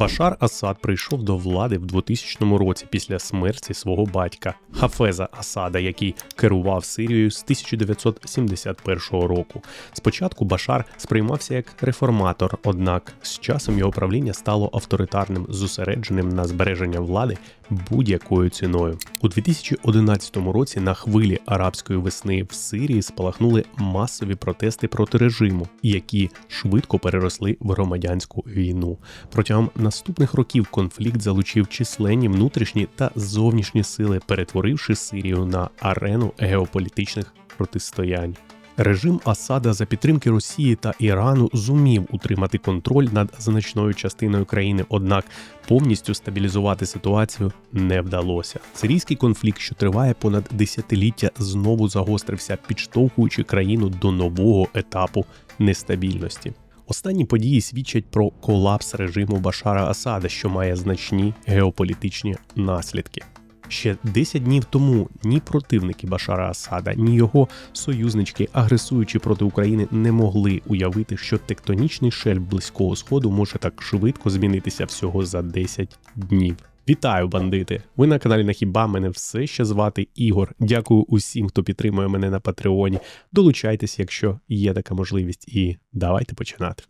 Башар Асад прийшов до влади в 2000 році після смерті свого батька Хафеза Асада, який керував Сирією з 1971 року. Спочатку Башар сприймався як реформатор, однак з часом його правління стало авторитарним, зосередженим на збереження влади будь-якою ціною. У 2011 році на хвилі арабської весни в Сирії спалахнули масові протести проти режиму, які швидко переросли в громадянську війну. Протягом наступних років конфлікт залучив численні внутрішні та зовнішні сили, перетворивши Сирію на арену геополітичних протистоянь. Режим Асада за підтримки Росії та Ірану зумів утримати контроль над значною частиною країни, однак повністю стабілізувати ситуацію не вдалося. Сирійський конфлікт, що триває понад десятиліття, знову загострився, підштовхуючи країну до нового етапу нестабільності. Останні події свідчать про колапс режиму Башара Асада, що має значні геополітичні наслідки. Ще 10 днів тому ні противники Башара Асада, ні його союзнички, агресуючи проти України, не могли уявити, що тектонічний шельф близького сходу може так швидко змінитися всього за 10 днів. Вітаю, бандити! Ви на каналі Нахіба мене все ще звати Ігор. Дякую усім, хто підтримує мене на Патреоні. Долучайтесь, якщо є така можливість, і давайте починати.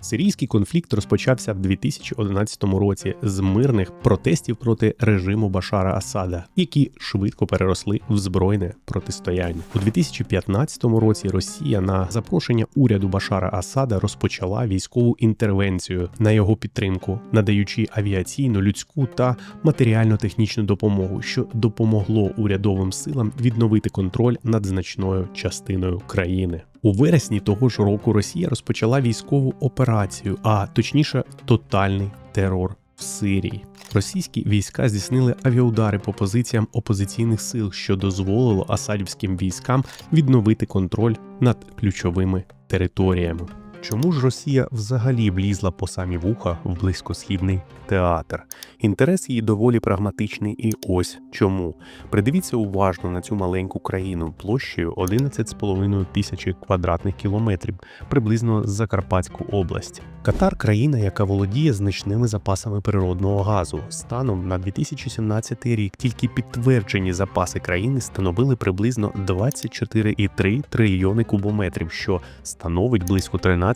Сирійський конфлікт розпочався в 2011 році з мирних протестів проти режиму Башара Асада, які швидко переросли в збройне протистояння. У 2015 році Росія на запрошення уряду Башара Асада розпочала військову інтервенцію на його підтримку, надаючи авіаційну, людську та матеріально-технічну допомогу, що допомогло урядовим силам відновити контроль над значною частиною країни. У вересні того ж року Росія розпочала військову операцію, а точніше, тотальний терор в Сирії. Російські війська здійснили авіаудари по позиціям опозиційних сил, що дозволило асадівським військам відновити контроль над ключовими територіями. Чому ж Росія взагалі влізла по самі вуха в близькосхідний театр? Інтерес її доволі прагматичний, і ось чому. Придивіться уважно на цю маленьку країну площею 11,5 тисячі квадратних кілометрів, приблизно Закарпатську область. Катар країна, яка володіє значними запасами природного газу. Станом на 2017 рік тільки підтверджені запаси країни становили приблизно 24,3 трильйони кубометрів, що становить близько 13%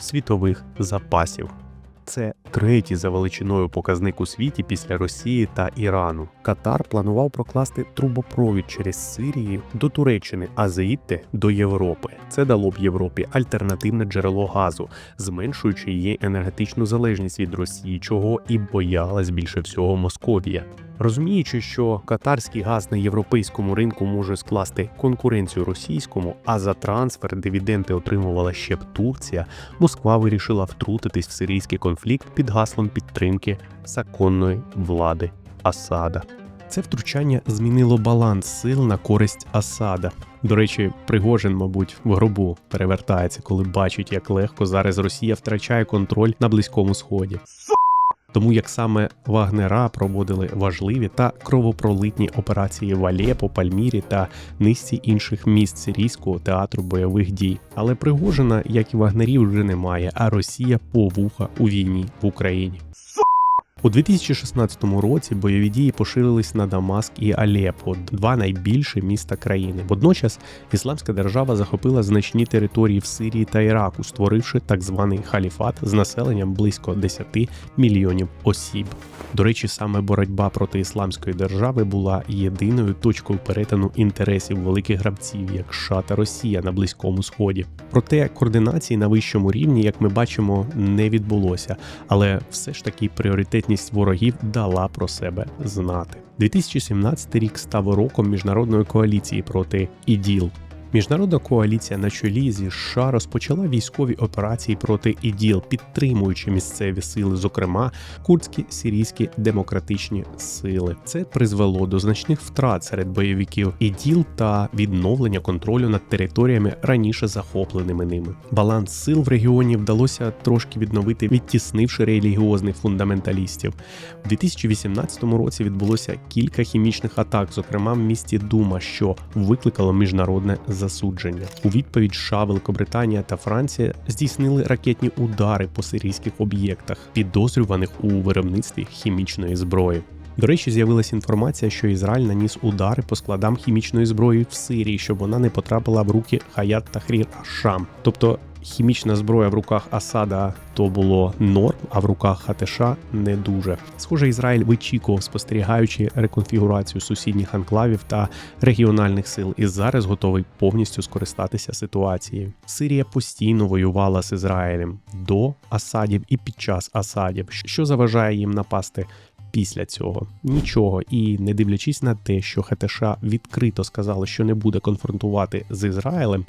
світових запасів. Це третій за величиною показник у світі після Росії та Ірану. Катар планував прокласти трубопровід через Сирії до Туреччини, а звідти до Європи. Це дало б Європі альтернативне джерело газу, зменшуючи її енергетичну залежність від Росії, чого і боялась більше всього Московія. Розуміючи, що катарський газ на європейському ринку може скласти конкуренцію російському, а за трансфер дивіденди отримувала ще б Турція, Москва вирішила втрутитись в сирійський конфлікт під гаслом підтримки законної влади Асада. Це втручання змінило баланс сил на користь Асада. До речі, Пригожин, мабуть, в гробу перевертається, коли бачить, як легко зараз Росія втрачає контроль на близькому сході тому як саме Вагнера проводили важливі та кровопролитні операції в Алепо, Пальмірі та низці інших міст сирійського театру бойових дій. Але Пригожина, як і Вагнерів, вже немає, а Росія повуха у війні в Україні. У 2016 році бойові дії поширились на Дамаск і Алеппо, два найбільші міста країни. Водночас Ісламська держава захопила значні території в Сирії та Іраку, створивши так званий халіфат з населенням близько 10 мільйонів осіб. До речі, саме боротьба проти ісламської держави була єдиною точкою перетину інтересів великих гравців, як США та Росія на Близькому Сході. Проте координації на вищому рівні, як ми бачимо, не відбулося, але все ж таки пріоритетні присутність ворогів дала про себе знати. 2017 рік став роком міжнародної коаліції проти іділ. Міжнародна коаліція на чолі зі США розпочала військові операції проти іділ, підтримуючи місцеві сили, зокрема курдські сирійські демократичні сили. Це призвело до значних втрат серед бойовиків іділ та відновлення контролю над територіями раніше захопленими ними. Баланс сил в регіоні вдалося трошки відновити, відтіснивши релігіозних фундаменталістів. У 2018 році відбулося кілька хімічних атак, зокрема в місті Дума, що викликало міжнародне застереження засудження. У відповідь США, Великобританія та Франція здійснили ракетні удари по сирійських об'єктах, підозрюваних у виробництві хімічної зброї. До речі, з'явилася інформація, що Ізраїль наніс удари по складам хімічної зброї в Сирії, щоб вона не потрапила в руки Хаят Тахрір Ашам. Тобто хімічна зброя в руках Асада то було норм, а в руках ХТШ не дуже. Схоже, Ізраїль вичікував, спостерігаючи реконфігурацію сусідніх анклавів та регіональних сил, і зараз готовий повністю скористатися ситуацією. Сирія постійно воювала з Ізраїлем до Асадів і під час Асадів, що заважає їм напасти після цього нічого. І не дивлячись на те, що ХТШ відкрито сказали, що не буде конфронтувати з Ізраїлем.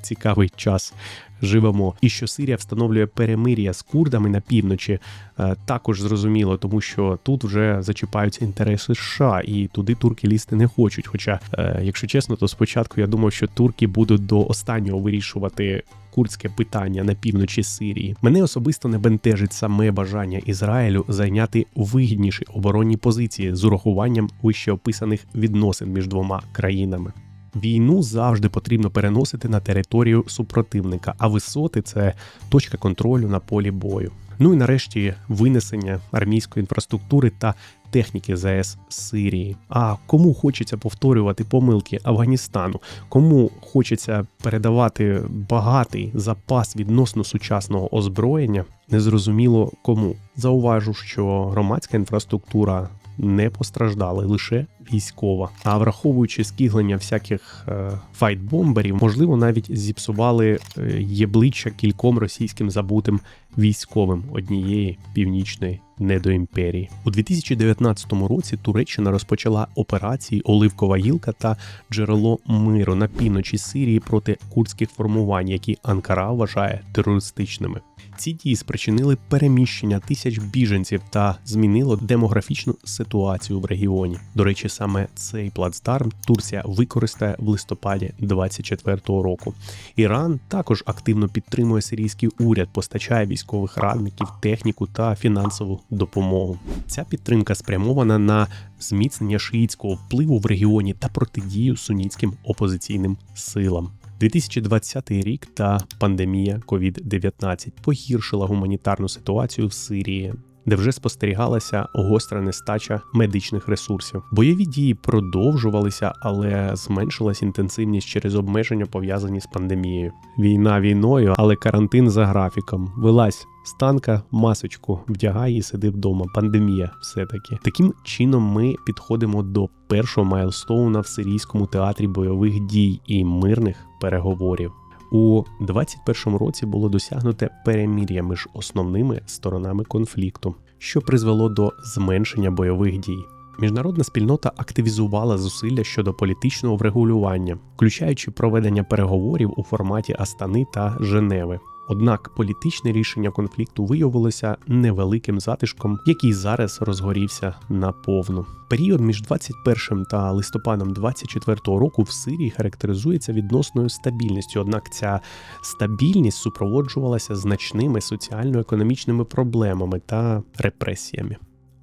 Цікавий час живемо, і що Сирія встановлює перемир'я з курдами на півночі, е, також зрозуміло, тому що тут вже зачіпаються інтереси США, і туди турки лізти не хочуть. Хоча, е, якщо чесно, то спочатку я думав, що турки будуть до останнього вирішувати курдське питання на півночі Сирії. Мене особисто не бентежить саме бажання Ізраїлю зайняти вигідніші оборонні позиції з урахуванням вище описаних відносин між двома країнами. Війну завжди потрібно переносити на територію супротивника, а висоти це точка контролю на полі бою. Ну і нарешті винесення армійської інфраструктури та техніки ЗС Сирії. А кому хочеться повторювати помилки Афганістану, кому хочеться передавати багатий запас відносно сучасного озброєння, незрозуміло кому. Зауважу, що громадська інфраструктура не постраждали лише військова. А враховуючи скіглення всяких е, файтбомберів, можливо, навіть зіпсували е, єбличчя кільком російським забутим військовим однієї північної недоімперії. У 2019 році Туреччина розпочала операції Оливкова гілка та джерело миру на півночі Сирії проти курдських формувань, які Анкара вважає терористичними. Ці дії спричинили переміщення тисяч біженців та змінило демографічну ситуацію в регіоні. До речі, саме цей плацдарм Турція використає в листопаді 24-го року. Іран також активно підтримує сирійський уряд, постачає військових радників, техніку та фінансову допомогу. Ця підтримка спрямована на зміцнення шиїцького впливу в регіоні та протидію сунітським опозиційним силам. 2020 рік та пандемія COVID-19 погіршила гуманітарну ситуацію в Сирії де вже спостерігалася гостра нестача медичних ресурсів. Бойові дії продовжувалися, але зменшилась інтенсивність через обмеження пов'язані з пандемією. Війна війною, але карантин за графіком. Вилазь станка, масочку вдягай і сиди вдома. Пандемія, все таки. Таким чином ми підходимо до першого майлстоуна в сирійському театрі бойових дій і мирних переговорів. У 21 році було досягнуте перемір'я між основними сторонами конфлікту, що призвело до зменшення бойових дій. Міжнародна спільнота активізувала зусилля щодо політичного врегулювання, включаючи проведення переговорів у форматі Астани та Женеви. Однак політичне рішення конфлікту виявилося невеликим затишком, який зараз розгорівся наповну. Період між 21 та листопадом 24 року в Сирії характеризується відносною стабільністю однак ця стабільність супроводжувалася значними соціально-економічними проблемами та репресіями.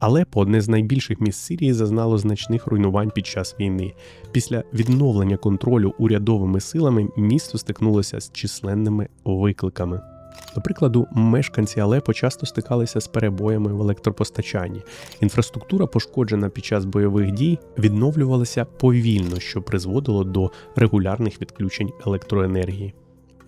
Алепо, одне з найбільших міст Сирії, зазнало значних руйнувань під час війни. Після відновлення контролю урядовими силами місто стикнулося з численними викликами. До прикладу, мешканці Алепо часто стикалися з перебоями в електропостачанні. Інфраструктура, пошкоджена під час бойових дій, відновлювалася повільно, що призводило до регулярних відключень електроенергії.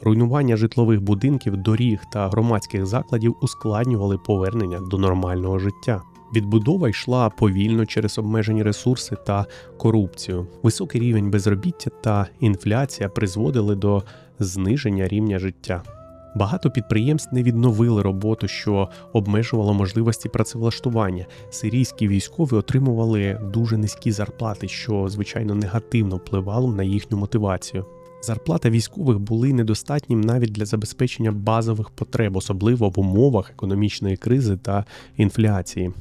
Руйнування житлових будинків, доріг та громадських закладів ускладнювали повернення до нормального життя. Відбудова йшла повільно через обмежені ресурси та корупцію. Високий рівень безробіття та інфляція призводили до зниження рівня життя. Багато підприємств не відновили роботу, що обмежувало можливості працевлаштування. Сирійські військові отримували дуже низькі зарплати, що звичайно негативно впливало на їхню мотивацію. Зарплата військових були недостатнім навіть для забезпечення базових потреб, особливо в умовах економічної кризи та інфляції.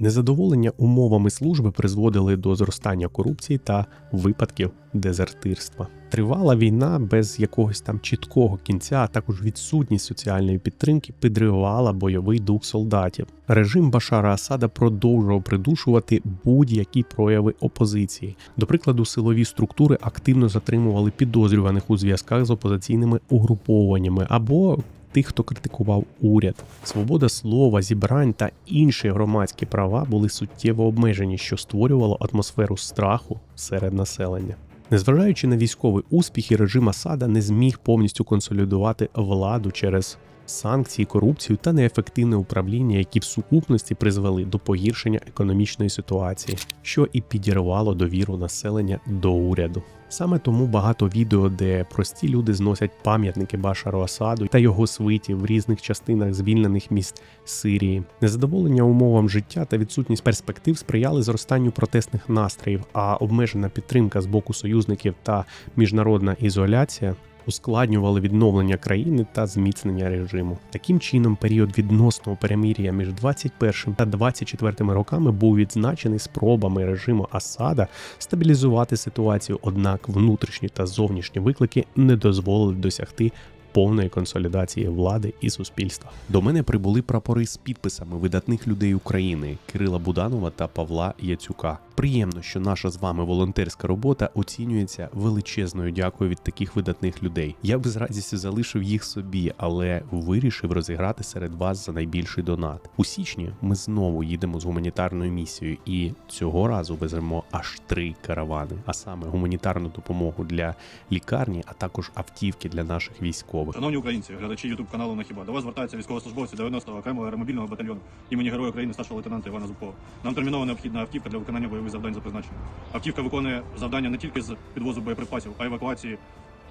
Незадоволення умовами служби призводили до зростання корупції та випадків дезертирства. Тривала війна без якогось там чіткого кінця, а також відсутність соціальної підтримки підривала бойовий дух солдатів. Режим Башара Асада продовжував придушувати будь-які прояви опозиції. До прикладу, силові структури активно затримували підозрюваних у зв'язках з опозиційними угрупованнями або тих, хто критикував уряд. Свобода слова, зібрань та інші громадські права були суттєво обмежені, що створювало атмосферу страху серед населення. Незважаючи на військові успіхи, режим Асада не зміг повністю консолідувати владу через санкції, корупцію та неефективне управління, які в сукупності призвели до погіршення економічної ситуації, що і підірвало довіру населення до уряду. Саме тому багато відео, де прості люди зносять пам'ятники Башару Асаду та його свиті в різних частинах звільнених міст Сирії. Незадоволення умовам життя та відсутність перспектив сприяли зростанню протестних настроїв, а обмежена підтримка з боку союзників та міжнародна ізоляція ускладнювали відновлення країни та зміцнення режиму. Таким чином, період відносного перемир'я між 21 та 24 роками був відзначений спробами режиму Асада стабілізувати ситуацію однак внутрішні та зовнішні виклики не дозволили досягти повної консолідації влади і суспільства. До мене прибули прапори з підписами видатних людей України Кирила Буданова та Павла Яцюка. Приємно, що наша з вами волонтерська робота оцінюється величезною дякою від таких видатних людей. Я б з радістю залишив їх собі, але вирішив розіграти серед вас за найбільший донат. У січні ми знову їдемо з гуманітарною місією, і цього разу веземо аж три каравани, а саме гуманітарну допомогу для лікарні, а також автівки для наших військових. Шановні українці, глядачі ютуб каналу на хіба до вас звертаються військовослужбовці 90-го окремого аеромобільного батальйону імені Героя України старшого лейтенанта Івана Зубкова. Нам терміново необхідна автівка для виконання бойових завдань за призначенням. Автівка виконує завдання не тільки з підвозу боєприпасів, а й евакуації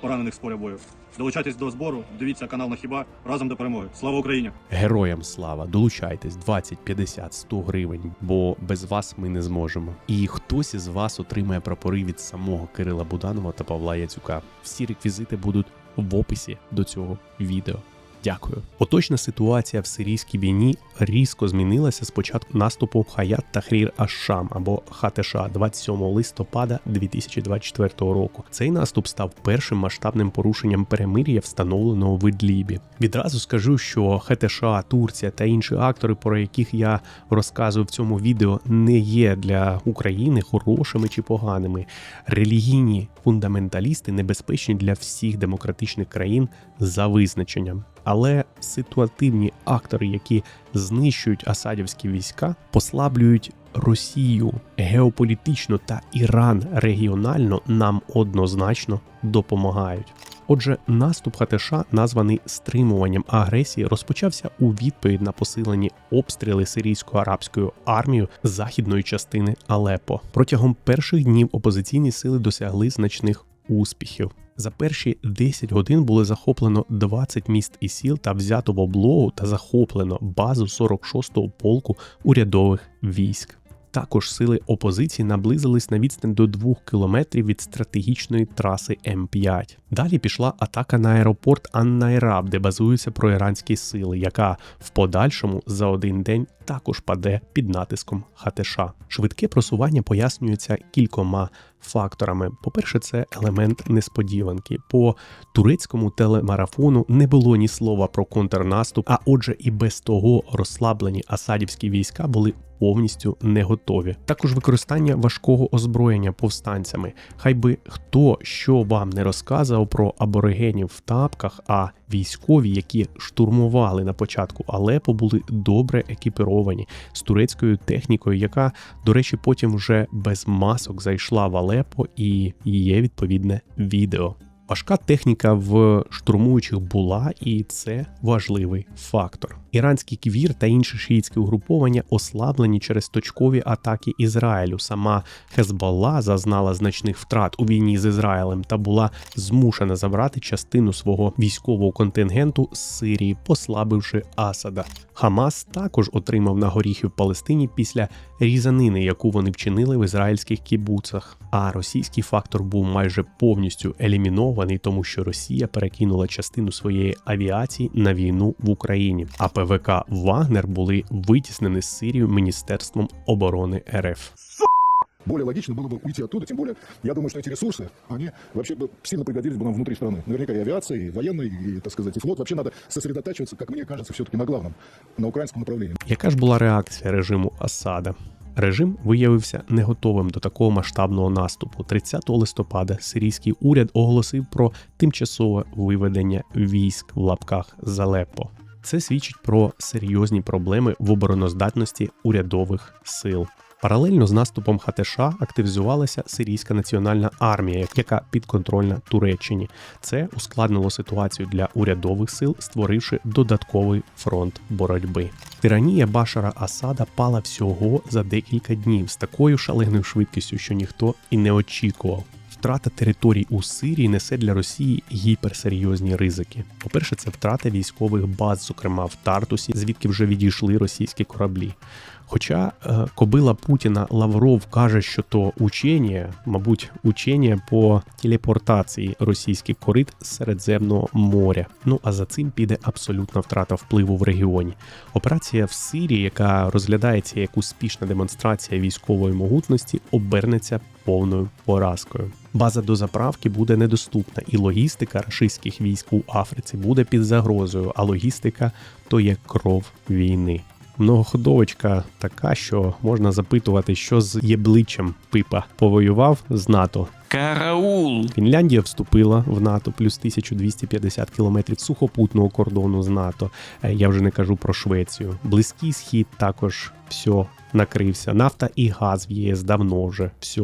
поранених з поля бою. Долучайтесь до збору, дивіться канал на хіба разом до перемоги. Слава Україні! Героям слава, долучайтесь 20, 50, 100 гривень, бо без вас ми не зможемо. І хтось із вас отримає прапори від самого Кирила Буданова та Павла Яцюка. Всі реквізити будуть в описі до цього відео. Дякую. Поточна ситуація в сирійській війні різко змінилася з початку наступу Хаят Тахрір Аш-Шам або ХТШ 27 листопада 2024 року. Цей наступ став першим масштабним порушенням перемир'я, встановленого в Ідлібі. Відразу скажу, що ХТШ, Турція та інші актори, про яких я розказую в цьому відео, не є для України хорошими чи поганими. Релігійні фундаменталісти небезпечні для всіх демократичних країн за визначенням. Але ситуативні актори, які знищують асадівські війська, послаблюють Росію геополітично та Іран регіонально нам однозначно допомагають. Отже, наступ ХТШ, названий стримуванням агресії, розпочався у відповідь на посилені обстріли сирійсько-арабською армією західної частини Алепо. Протягом перших днів опозиційні сили досягли значних успіхів. За перші 10 годин було захоплено 20 міст і сіл та взято в облогу та захоплено базу 46-го полку урядових військ. Також сили опозиції наблизились на відстань до 2 кілометрів від стратегічної траси М5. Далі пішла атака на аеропорт Аннайраб, де базуються проіранські сили, яка в подальшому за один день також паде під натиском ХТШ. Швидке просування пояснюється кількома факторами. По-перше, це елемент несподіванки. По турецькому телемарафону не було ні слова про контрнаступ, а отже, і без того розслаблені асадівські війська були повністю не готові. Також використання важкого озброєння повстанцями. Хай би хто що вам не розказував про аборигенів в тапках, а військові, які штурмували на початку Алепо, були добре екіпіровані з турецькою технікою, яка, до речі, потім вже без масок зайшла в Алепо і є відповідне відео. Важка техніка в штурмуючих була, і це важливий фактор. Іранський квір та інші шиїцькі угруповання ослаблені через точкові атаки Ізраїлю. Сама Хезболла зазнала значних втрат у війні з Ізраїлем та була змушена забрати частину свого військового контингенту з Сирії, послабивши Асада. Хамас також отримав на горіхи в Палестині після різанини, яку вони вчинили в ізраїльських кібуцах. А російський фактор був майже повністю елімінований, тому що Росія перекинула частину своєї авіації на війну в Україні. АПВ ВК Вагнер були витіснені з Сирію Міністерством оборони РФ. Более логично было бы уйти оттуда, тем более, я думаю, что эти ресурсы, они вообще бы сильно пригодились бы нам внутри страны. Наверняка и авиация, и военный, и, так сказать, и флот. Вообще надо сосредотачиваться, как мне кажется, все-таки на главном, на украинском направлении. Яка ж була реакція режиму Асада? Режим виявився не готовим до такого масштабного наступу. 30 листопада сирійський уряд оголосив про тимчасове виведення військ в лапках з Алеппо. Це свідчить про серйозні проблеми в обороноздатності урядових сил. Паралельно з наступом ХТШ активізувалася сирійська національна армія, яка підконтрольна Туреччині. Це ускладнило ситуацію для урядових сил, створивши додатковий фронт боротьби. Тиранія Башара Асада пала всього за декілька днів з такою шаленою швидкістю, що ніхто і не очікував. Втрата територій у Сирії несе для Росії гіперсерйозні ризики. По-перше, це втрата військових баз, зокрема в Тартусі, звідки вже відійшли російські кораблі. Хоча е, кобила Путіна Лавров каже, що то учення, мабуть, учення по телепортації російських корит з Середземного моря. Ну а за цим піде абсолютна втрата впливу в регіоні. Операція в Сирії, яка розглядається як успішна демонстрація військової могутності, обернеться повною поразкою. База до заправки буде недоступна, і логістика рашистських військ у Африці буде під загрозою. А логістика то є кров війни. Многоходовочка така, що можна запитувати, що з єбличем Пипа повоював з НАТО. Караул! Фінляндія вступила в НАТО плюс 1250 кілометрів сухопутного кордону з НАТО. Е, Я вже не кажу про Швецію. Близький схід також все накрився. Нафта і газ в ЄС давно вже все.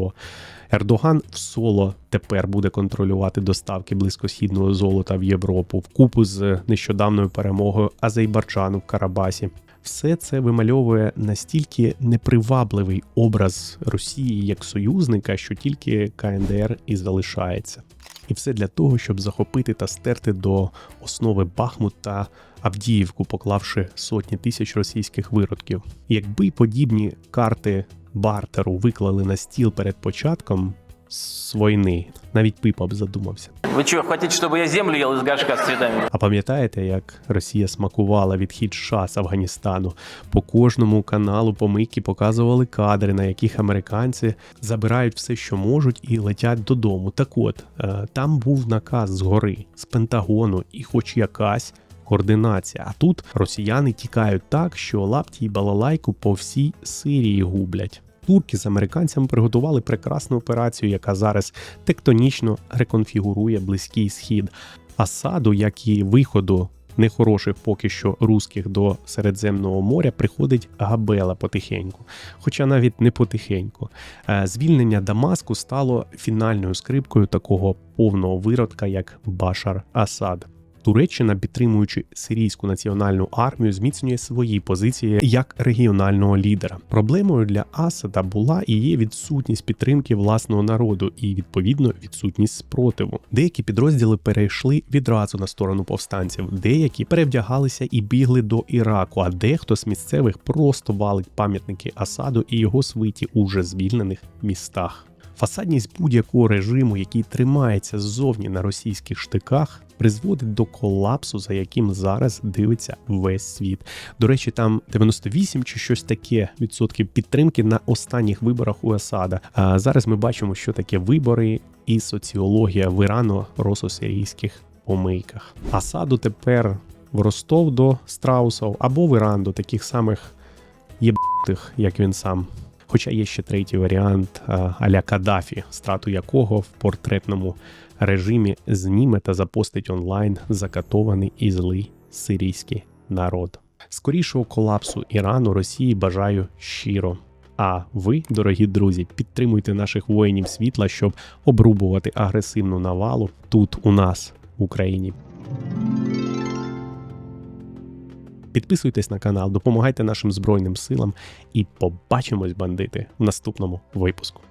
Ердоган в соло тепер буде контролювати доставки близькосхідного золота в Європу вкупу з нещодавною перемогою Азербайджану в Карабасі. Все це вимальовує настільки непривабливий образ Росії як союзника, що тільки КНДР і залишається. І все для того, щоб захопити та стерти до основи Бахмут та Авдіївку, поклавши сотні тисяч російських виродків. Якби подібні карти бартеру виклали на стіл перед початком з війни, навіть Пипа б задумався. Вы что, хотите, чтобы я землю ел из горшка с цветами? А пам'ятаєте, як Росія смакувала відхід США з Афганістану? По кожному каналу помийки показували кадри, на яких американці забирають все, що можуть, і летять додому. Так от е, там був наказ згори з Пентагону, і хоч якась. Координація. А тут росіяни тікають так, що лапті й балалайку по всій Сирії гублять. Турки з американцями приготували прекрасну операцію, яка зараз тектонічно реконфігурує близький схід. Асаду, як і виходу нехороших поки що русських до Середземного моря, приходить габела потихеньку. Хоча навіть не потихеньку. Е, Звільнення Дамаску стало фінальною скрипкою такого повного виродка, як Башар Асад. Туреччина, підтримуючи сирійську національну армію, зміцнює свої позиції як регіонального лідера. Проблемою для Асада була і є відсутність підтримки власного народу і відповідно відсутність спротиву. Деякі підрозділи перейшли відразу на сторону повстанців, деякі перевдягалися і бігли до Іраку, а дехто з місцевих просто валить пам'ятники Асаду і його свиті у вже звільнених містах. Фасадність будь-якого режиму, який тримається ззовні на російських штиках, призводить до колапсу, за яким зараз дивиться весь світ. До речі, там 98 чи щось таке відсотків підтримки на останніх виборах у Асада. А зараз ми бачимо, що таке вибори і соціологія в ірано-рососирійських помийках. Асаду тепер в Ростов до страусов або в Іран до таких самих єбтих, як він сам. Хоча є ще третій варіант аля Каддафі, страту якого в портретному режимі зніме та запостить онлайн закатований і злий сирійський народ. Скорішого колапсу Ірану Росії бажаю щиро. А ви, дорогі друзі, підтримуйте наших воїнів світла, щоб обрубувати агресивну навалу тут у нас в Україні. Підписуйтесь на канал, допомагайте нашим збройним силам і побачимось, бандити, в наступному випуску.